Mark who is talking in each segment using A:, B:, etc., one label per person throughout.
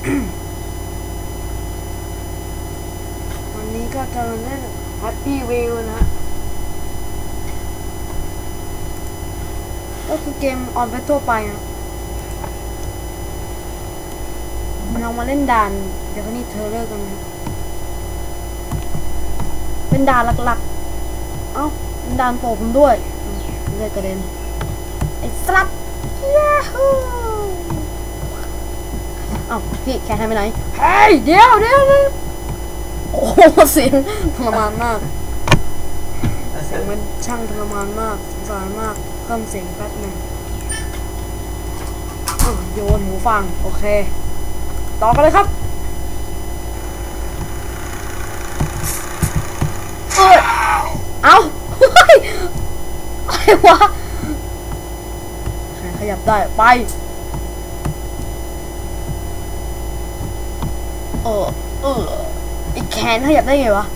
A: วันนี้ก็จะเล่น Happy Wheel นะ ก็คือเกมออนไปทั่วไปนะเรามาเล่นด่าน เดี๋ยวนี่เธอเลิกกันนะเป็นด่านหลักๆ เอ้าเป็นด่านโปรผมด้วยเลือดกระเด็นไอ้สลับยาฮู อ้าพี่แคทให้ไปไหนเฮ้ยเดี๋ยวเดี๋ยวเดี๋ยวโอ้โหเสียงทรมานมากเสียงมันช่างทรมานมากสงสารมากเพิ่มเสียงแป๊บหนึงอ้าวโยนหูฟัง โอเค ต่อกันเลยครับเอ้ยเอาเฮ้ยอะไรวะแขนขยับได้ ไป เออเออไอแขนขยับได้ไงวะ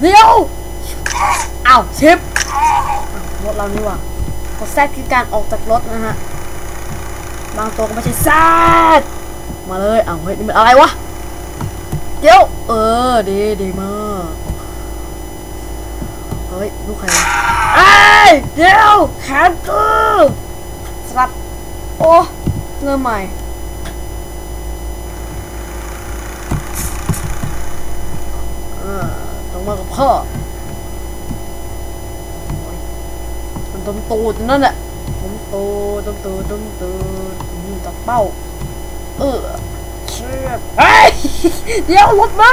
A: เดี๋ยวอ้าวชิปอ้าวรถเรานี่หว่ะกดแซดคือการออกจากรถนะฮะบางตัวก็ไม่ใช่แซดมาเลยอ้าวเฮ้ยนี่มันอะไรวะเดี๋ยวเออดีดีมากเฮ้ยลูกใครวะเอ้ยเดี๋ยวแขนกูสลับโอ้เริ่มใหม่ ต้องมากับพ่อมันต้มตูดนั่นแหละต้มตูดต้มตูดต้มตูดอืมจับเป้า เออเชือเฮ้ยเดี๋ยวรถมา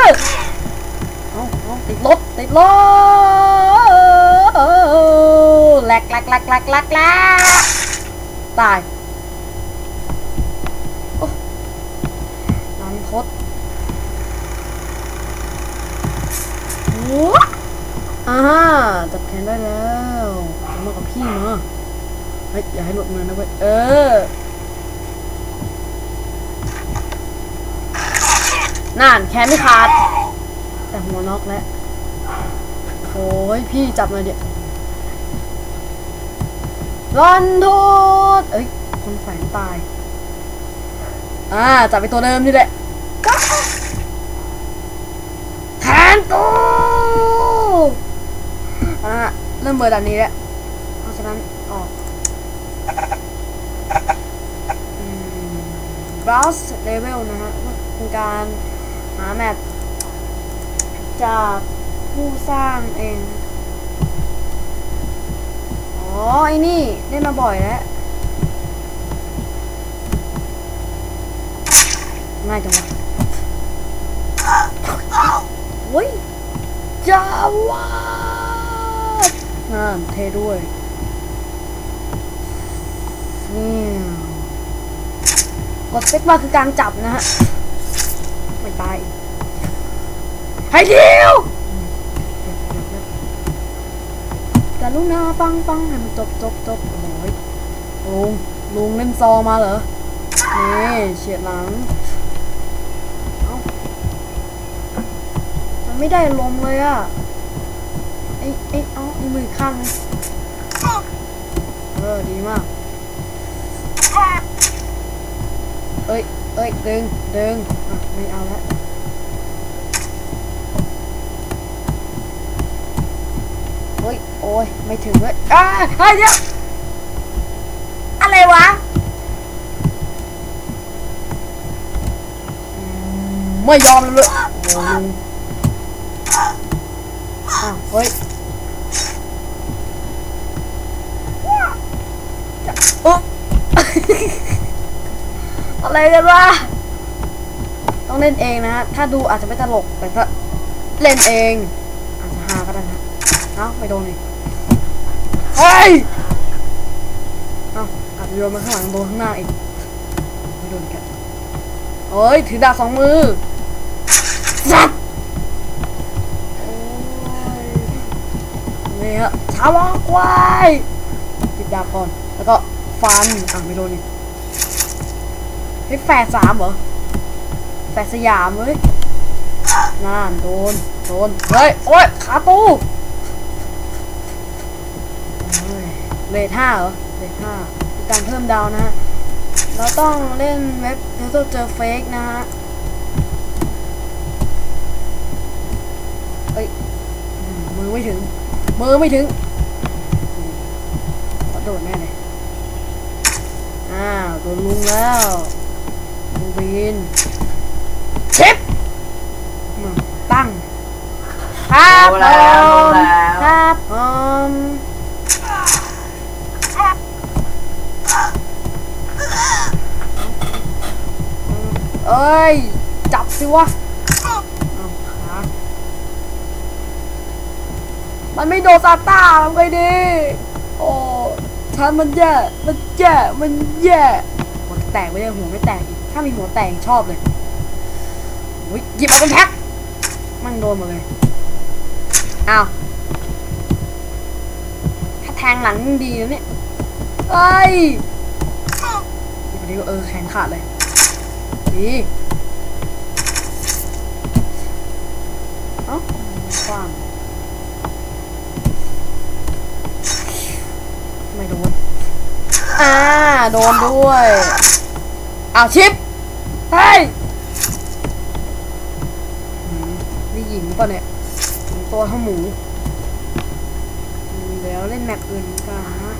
A: เอาเอาติดรถติดรถแหลกแหลกแหลกแหลกแหลกแหลกตายโอ้ลันทด ว้า อ่าจับแขนได้แล้วมากับพี่มาเฮ้ยอย่าให้หลุดมือนะเว้ยเออนั่นแขนไม่ขาด แต่หัวน็อกแล้วโอ้ยพี่จับหน่อยเดี๋ยวรันโทษเอ้ยคนแฝงตาย อ่าจับไปตัวเดิมนี่แหละแทนกูอะ เริ่มเบอร์ด่านนี้แล้วเพราะฉะนั้นออกบรัสเลเวลนะฮะก็เป็นการหาแมปจากผู้สร้างเอง อ๋อ ไอ้นี่เล่นมาบ่อยแล้วง่ายจังวะเฮ้ยจ้าวา ดงามเท่ด้วยนี่กดสเปคบาร์คือการจับนะฮะ ไม่ตายให้เดียวกรุณาฟังฟังให้มันจบจบจบโอ้ยลุงลุงเล่นซอมาเหรอ นี่เฉียดหลังมันไม่ได้ลมเลยอะไอ้ไอ้เอ้าไอ้ มือข้างเออดีมาก เอ้ยเอ้ยดึงดึงอะไม่เอาแล้วเฮ้ย โอ้ย ไม่ถึงเลยอ่าเฮ้ยเดี๋ยวอะไรวะ ไม่ยอมเลยโอ้ลุงอ้าวเฮ้ยจะอุ๊บ อะไรกันวะต้องเล่นเองนะฮะถ้าดูอาจจะไม่ตลก แต่ถ้าเล่นเอง อาจจะฮาก็ได้นะเอ้าไม่โดนนี่เฮ้ยเอ้าอาจจะโยนมาข้างหลังโดนข้างหน้าอีกไม่โดนแกเฮ้ยถือดาบสองมือสัตว์โอ้ยนี่ฮะชาวล็อกไว้หยิบดาบก่อนแล้วก็ ฟัน อะไม่โดนนี่เฮ้แฝดสามเหรอ แฝดสยามเว้ยน่านโดน โดน เฮ้ย โอ้ยขาตู้เลทห้าเหรอ เลทห้าการเพิ่มดาวนะฮะ เราต้องเล่นเว็บแล้วต้องเจอเฟกนะฮะเอ้ย มือไม่ถึง มือไม่ถึงอืมขอโดดแน่เลย อ้าวโดนลุงแล้วลุงบินเช็บอืมตั้งครับ
B: รู้แล้ว
A: ผม
B: รู้แล้ว
A: ครับผมเอ้ย จับสิวะเอาขามันไม่โดนซาต้าทำไงดีโอ้ ฉันมันแย่ มันแย่ มันแย่หัวแตกไม่ได้หัวไม่แตกอีก ถ้ามีหัวแตกชอบเลยโอ้ยหยิบมาเป็นแพ็คมันโดนหมดเลย อ้าว ถ้าแทงหลังดีนะเนี่ยเอ้ยนี่พอดีก็เออแขนขาดเลยดีเอ้ากว้างไม่โดน อ่า โดนด้วยอ้าวชิปเฮ้ยนี่หญิงหรือเปล่าเนี่ยตัวเท่าหมูอืมเดี๋ยวเล่นแมปอื่นกันนะ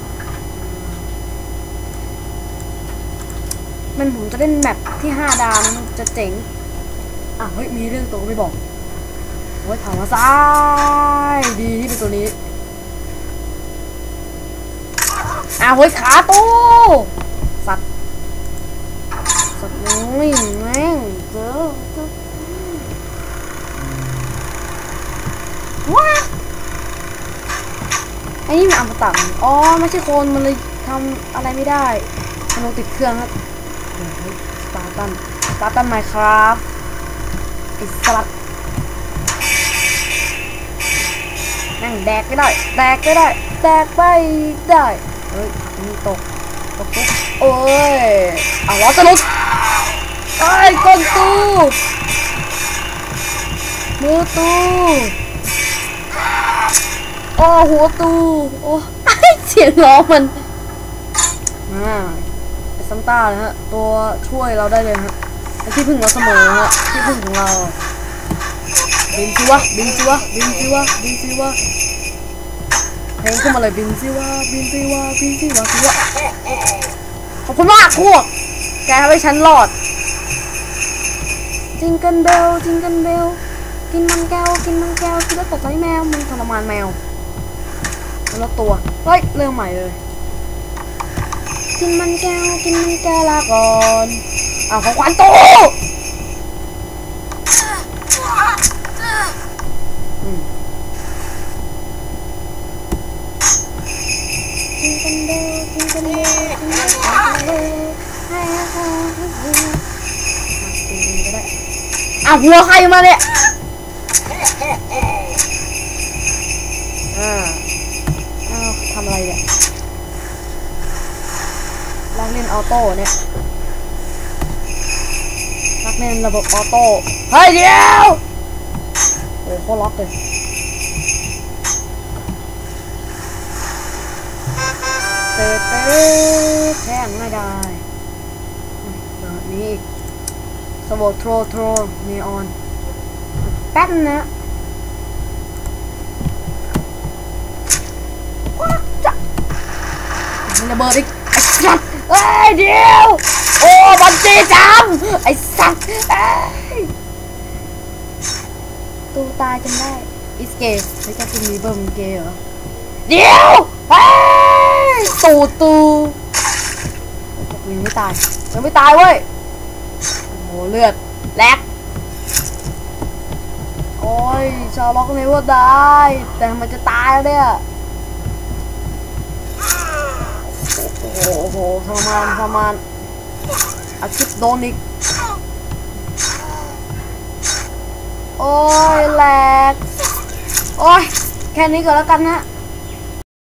A: มันผมจะเล่นแมปที่5ดาวมันจะเจ๋งอะเฮ้ยมีเรื่องตัวไม่บอกโอ้ยเผามาซ้ายดีที่เป็นตัวนี้ อะเฮ้ยขาตู้สัตว์สัตว์น้อยแม่งเจอเจอว้าไอ้นี่มันอัมตะมันอ๋อไม่ใช่คนมันเลยทำอะไรไม่ได้มันลงติดเครื่องครับสปาร์ตันสปาร์ตันไมครับไอ้สลัดนั่งแดกไม่ได้ แดกไม่ได้ แดกไม่ได้ เฮ้ยนี่ตก ตกปุ๊บโอ้ยเอาล้อจะหลุดไอ้ก้นตู้มือตูโอ้หัวตูโอ้เสียงล้อมันอ่าไอ้ซันต้านะฮะ ตัวช่วยเราได้เลยฮะไอ้ที่พึ่งเราเสมอฮะที่พึ่งของเราบินสิวะบินสิวะบินสิวะบินสิวะ เพลงขึ้นมาเลยบินสิวะบินสิวะบินสิวะสิวะขอบคุณมากพวก แกทำให้ฉันรอด จิงเกิลเบลจิงเกิลเบลกินมันแก้ว กินมันแก้วกินแล้วตกใจแมว มึงทรมานแมวแล้วลดตัว เฮ้ย เริ่มใหม่เลย กินมันแก้ว กินมันแก้วลาก่อนอ้าวของขวัญตอืมจิงเกิลเบล จิงเกิลเบล จิงเกิลเบลให้เขาให้เขา อะจริงๆก็ได้อ้าวหัวใครมาเนี่ยอ่าอ้าวทำอะไรเนี่ยลักเล่นออโต้เนี่ยลักเล่นระบบออโต้ เฮ้ยเดี๋ยว โอ้โหเขาล็อกเลย เตะเตะแท่งไม่ได้อุ๊ยเดี๋ยวนี้อีกสโบโทรโทรนีออนแป๊บนะว้าจะมันระเบิดอีกไอ้สัตว์เอ้ยเดียวโอ้บันจีจำไอ้สัตว์เอ้ยตูตายจนได้อิสเกย์ไม่ใช่คุณมีเบอร์มเกเหรอเดี๋ยวเฮ้ ตูตูยังไม่ตายยังไม่ตายเว้ยโอ้โหเลือดแลกโอ้ยชาวล็อกนี่ว่าได้ แต่มันจะตายแล้วเนี่ยโอ้โหทรมานทรมานอาชิปโดนอีกโอ้ยแหลกโอ้ยแค่นี้ก็แล้วกันนะ